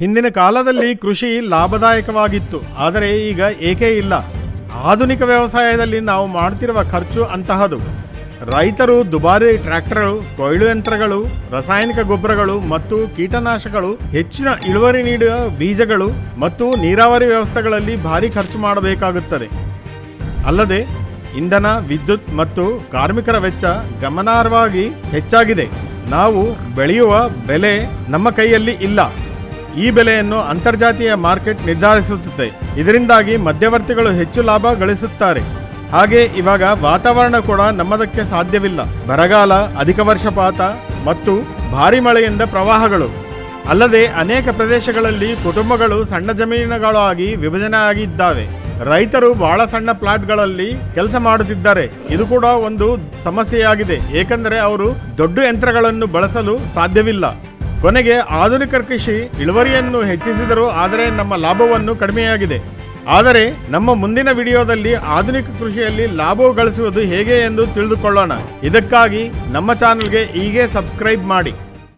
ಹಿಂದಿನ ಕಾಲದಲ್ಲಿ ಕೃಷಿ ಲಾಭದಾಯಕವಾಗಿತ್ತು, ಆದರೆ ಈಗ ಏಕೆ ಇಲ್ಲ? ಆಧುನಿಕ ವ್ಯವಸಾಯದಲ್ಲಿ ನಾವು ಮಾಡ್ತಿರುವ ಖರ್ಚು ಅಂತಹದು. ರೈತರು, ದುಬಾರಿ ಟ್ರ್ಯಾಕ್ಟರ್ಗಳು ಕೊಯ್ಲು ಯಂತ್ರಗಳು, ರಾಸಾಯನಿಕ ಗೊಬ್ಬರಗಳು ಮತ್ತು ಕೀಟನಾಶಕಗಳು, ಹೆಚ್ಚಿನ ಇಳುವರಿ ನೀಡುವ ಬೀಜಗಳು ಮತ್ತು ನೀರಾವರಿ ವ್ಯವಸ್ಥೆಗಳಲ್ಲಿ ಭಾರಿ ಖರ್ಚು ಮಾಡಬೇಕಾಗುತ್ತದೆ. ಅಲ್ಲದೆ, ಇಂಧನ, ವಿದ್ಯುತ್ ಮತ್ತು ಕಾರ್ಮಿಕರ ವೆಚ್ಚ ಗಮನಾರ್ಹವಾಗಿ ಹೆಚ್ಚಾಗಿದೆ. ನಾವು ಬೆಳೆಯುವ ಬೆಲೆ ನಮ್ಮ ಕೈಯಲ್ಲಿ ಇಲ್ಲ. ಈ ಬೆಲೆಯನ್ನು ಅಂತರ್ಜಾತೀಯ ಮಾರ್ಕೆಟ್ ನಿರ್ಧರಿಸುತ್ತದೆ. ಇದರಿಂದಾಗಿ ಮಧ್ಯವರ್ತಿಗಳು ಹೆಚ್ಚು ಲಾಭ ಗಳಿಸುತ್ತಾರೆ. ಹಾಗೆ ಇವಾಗ ವಾತಾವರಣ ಕೂಡ ನಮ್ಮದಕ್ಕೆ ಸಾಧ್ಯವಿಲ್ಲ. ಬರಗಾಲ, ಅಧಿಕ ವರ್ಷಪಾತ ಮತ್ತು ಭಾರಿ ಮಳೆಯಿಂದ ಪ್ರವಾಹಗಳು. ಅಲ್ಲದೆ ಅನೇಕ ಪ್ರದೇಶಗಳಲ್ಲಿ ಕುಟುಂಬಗಳು ಸಣ್ಣ ಜಮೀನುಗಳಾಗಿ ವಿಭಜನೆ ಆಗಿದ್ದಾವೆ ರೈತರು ಬಹಳ ಸಣ್ಣ ಪ್ಲಾಟ್ಗಳಲ್ಲಿ ಕೆಲಸ ಮಾಡುತ್ತಿದ್ದಾರೆ. ಇದು ಕೂಡ ಒಂದು ಸಮಸ್ಯೆಯಾಗಿದೆ. ಏಕೆಂದರೆ ಅವರು ದೊಡ್ಡ ಯಂತ್ರಗಳನ್ನು ಬಳಸಲು ಸಾಧ್ಯವಿಲ್ಲ. ಕೊನೆಗೆ ಆಧುನಿಕ ಕೃಷಿ ಇಳುವರಿಯನ್ನು ಹೆಚ್ಚಿಸಿದರು ಆದರೆ ನಮ್ಮ ಲಾಭವನ್ನು ಕಡಿಮೆಯಾಗಿದೆ. ಆದರೆ ನಮ್ಮ ಮುಂದಿನ ವಿಡಿಯೋದಲ್ಲಿ ಆಧುನಿಕ ಕೃಷಿಯಲ್ಲಿ ಲಾಭ ಗಳಿಸುವುದು ಹೇಗೆ ಎಂದು ತಿಳಿದುಕೊಳ್ಳೋಣ. ಇದಕ್ಕಾಗಿ ನಮ್ಮ ಚಾನಲ್ಗೆ ಈಗೇ ಸಬ್ಸ್ಕ್ರೈಬ್ ಮಾಡಿ.